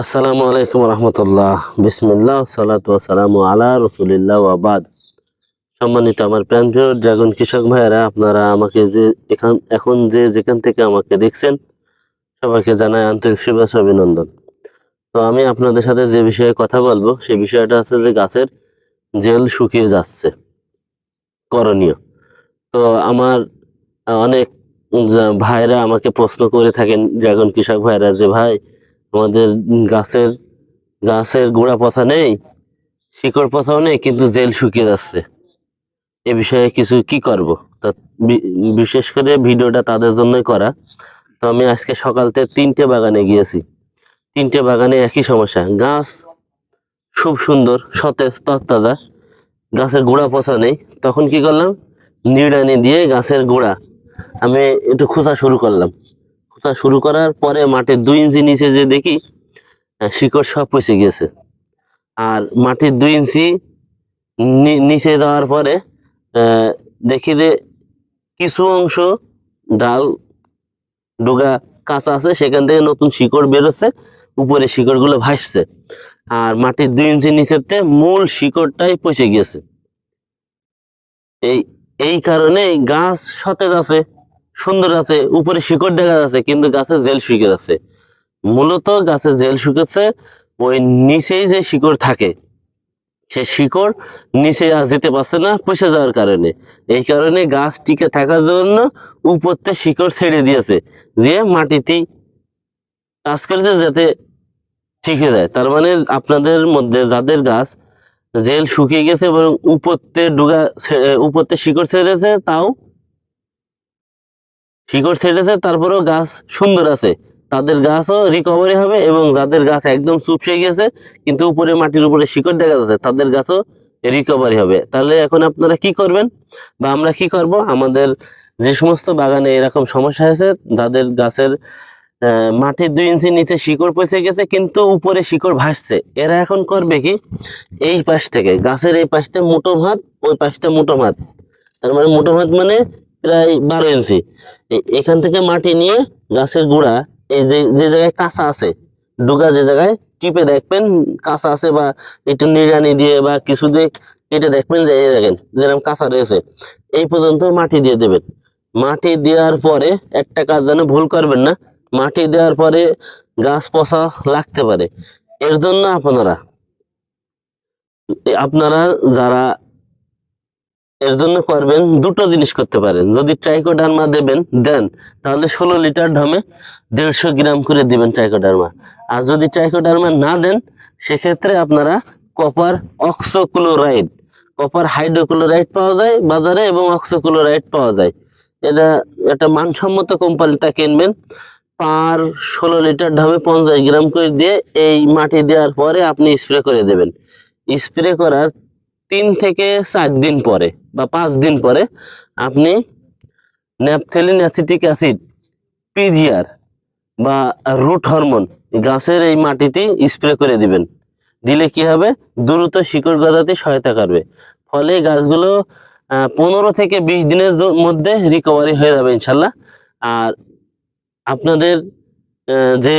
আসসালামু আলাইকুম রহমতুল্লাহ। বিসমিল্লাহ, সালাতু সালামু আলা রসুলিল্লাহ আবাদ সম্মানিত আমার প্রাণপ্রিয় ড্রাগন কৃষক ভাইয়েরা, আপনারা আমাকে যে এখান এখন যে যেখান থেকে আমাকে দেখছেন, সবাইকে জানাই আন্তরিক শুভেচ্ছা অভিনন্দন। তো আমি আপনাদের সাথে যে বিষয়ে কথা বলব, সেই বিষয়টা হচ্ছে যে গাছের জেল শুকিয়ে যাচ্ছে। করণীয়। তো আমার অনেক ভাইরা আমাকে প্রশ্ন করে থাকেন, ড্রাগন কৃষক ভাইরা যে, ভাই আমাদের গাছের গাছের গোড়া পচা নেই, শিকড় পচাও নেই, কিন্তু জেল শুকিয়ে যাচ্ছে। এ বিষয়ে কিছু কি করব? তা বিশেষ করে ভিডিওটা তাদের জন্যই করা। তো আমি আজকে সকাল থেকে তিনটে বাগানে গিয়েছি। তিনটে বাগানে একই সমস্যা, গাছ খুব সুন্দর, সতেজ, তরতাজা, গাছের গোড়া পচা নেই। তখন কি করলাম? নিড়ানি দিয়ে গাছের গোড়া, আমি একটু খোঁচা শুরু করলাম। খোঁচা শুরু করার পরে মাটির দুই ইঞ্চি নিচে যে দেখি শিকড় সব পচে গেছে। আর মাটির দুই ইঞ্চি নিচে দেওয়ার পরে দেখি যে কিছু অংশ ডাল ডোগা কাঁচা আছে, সেখান থেকে নতুন শিকড় বেরোচ্ছে, উপরে শিকড়গুলো ভাসছে। আর মাটির দুই ইঞ্চি নিচেতে মূল শিকড়টাই পচে গেছে। এই এই কারণে গাছ সতেজ আছে। সুন্দর আছে, উপরে শিকড় দেখা যাচ্ছে, কিন্তু গাছের জেল শুকে যাচ্ছে। মূলত গাছের জেল শুকেছে, ওই নিচেই যে শিকড় থাকে, সে শিকড় নিচে আর যেতে পারছে না, পচে যাওয়ার কারণে। এই কারণে গাছ টিকে থাকার জন্য উপরতে শিকড় ছেড়ে দিয়েছে যে মাটিতেই কাজ করেছে যাতে ঠিক যায়। তার মানে আপনাদের মধ্যে যাদের গাছ জেল শুকিয়ে গেছে এবং উপরতে ডুগা উপরতে শিকড় ছেড়েছে, তাও শিকড় ছেড়েছে তারপরেও গাছ সুন্দর আছে। তাদের গাছও রিকভারি হবে এবং যাদের গাছ একদম চুপসে গেছে, কিন্তু উপরে মাটির উপরে শিকড় দেখা যাচ্ছে, তাদের গাছও রিকভারি হবে। তাহলে এখন আপনারা কি করবেন? বা আমরা কি করব? আমাদের যে সমস্ত বাগানে এরকম সমস্যা হয়েছে, যাদের গাছের মাটির দুই ইঞ্চি নিচে শিকড় পচে গেছে, কিন্তু উপরে শিকড় ভাসছে, এরা এখন করবে কি? এই পাশ থেকে, গাছের এই পাশটা মোটো ভাত, ওই পাশটা মোটো ভাত। তার মানে মোটো ভাত মানে প্রায় বারো ইঞ্চি এখান থেকে মাটি নিয়ে গাছের গোড়া, এই যে যে জায়গায় কাঁচা আছে, ডুগা যে জায়গায় টিপে দেখবেন, কাঁচা আছে বা একটু নিড়ানি দিয়ে বা কিছু দিয়ে কেটে দেখবেন যে দেখেন, যেরকম কাঁচা রয়েছে। এই পর্যন্ত মাটি দিয়ে দেবেন। মাটি দেওয়ার পরে একটা কাজ যেন ভুল করবেন না, মাটি দেওয়ার পরে গাছ পচা লাগতে পারে। এর জন্য আপনারা আপনারা যারা এর জন্য করবেন দুটো জিনিস করতে পারেন। যদি ট্রাইকোডার্মা দেবেন, দেন। তাহলে ষোলো লিটার ঢমে দেড়শো গ্রাম করে দিবেন ট্রাইকোডার্মা। আর যদি ট্রাইকোডার্মা না দেন, সেক্ষেত্রে আপনারা কপার অক্সোক্লোরাইড, কপার হাইড্রোক্লোরাইড পাওয়া যায় বাজারে এবং অক্সোক্লোরাইড পাওয়া যায়। এটা একটা মানসম্মত কোম্পানিটা কিনবেন। পার ষোলো লিটার ঢামে পঞ্চাশ গ্রাম করে দিয়ে এই মাটি দেওয়ার পরে আপনি স্প্রে করে দেবেন। স্প্রে করার তিন থেকে চার দিন পরে বা পাঁচ দিন পরে আপনি ন্যাপথেলিন অ্যাসিটিক অ্যাসিড, পিজিআর বা রুট হরমোন গাছের এই মাটিতে স্প্রে করে দিবেন। দিলে কি হবে? দ্রুত শিকড় গজাতে সহায়তা করবে। ফলে গাছগুলো পনেরো থেকে বিশ দিনের মধ্যে রিকভারি হয়ে যাবে ইনশাল্লাহ। আর আপনাদের যে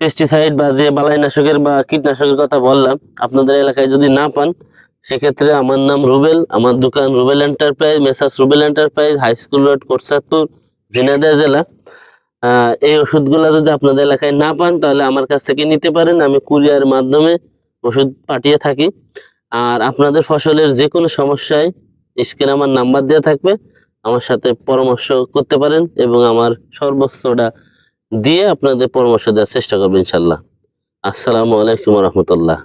পেস্টিসাইড বা যে বালাইনাশকের বা কীটনাশকের কথা বললাম, আপনাদের এলাকায় যদি না পান সেক্ষেত্রে আমার নাম রুবেল, আমার দোকান Rubel enterprise, messrs Rubel enterprise, high school road, Kotchandpur, Jhenaidah জেলা। এই ওষুধগুলো যদি আপনাদের এলাকায় না পান, তাহলে আমার কাছ থেকে নিতে পারেন। আমি কুরিয়ার মাধ্যমে ওষুধ পাঠিয়ে থাকি। আর আপনাদের ফসলের যে কোনো সমস্যায় স্ক্রিনে আমার নাম্বার দেওয়া থাকবে। আমার সাথে পরামর্শ করতে পারেন এবং আমার সর্বোচ্চটা দিয়ে আপনাদের পরামর্শ দেওয়ার চেষ্টা করবেন ইনশাল্লাহ। আসসালামু আলাইকুম রহমতুল্লাহ।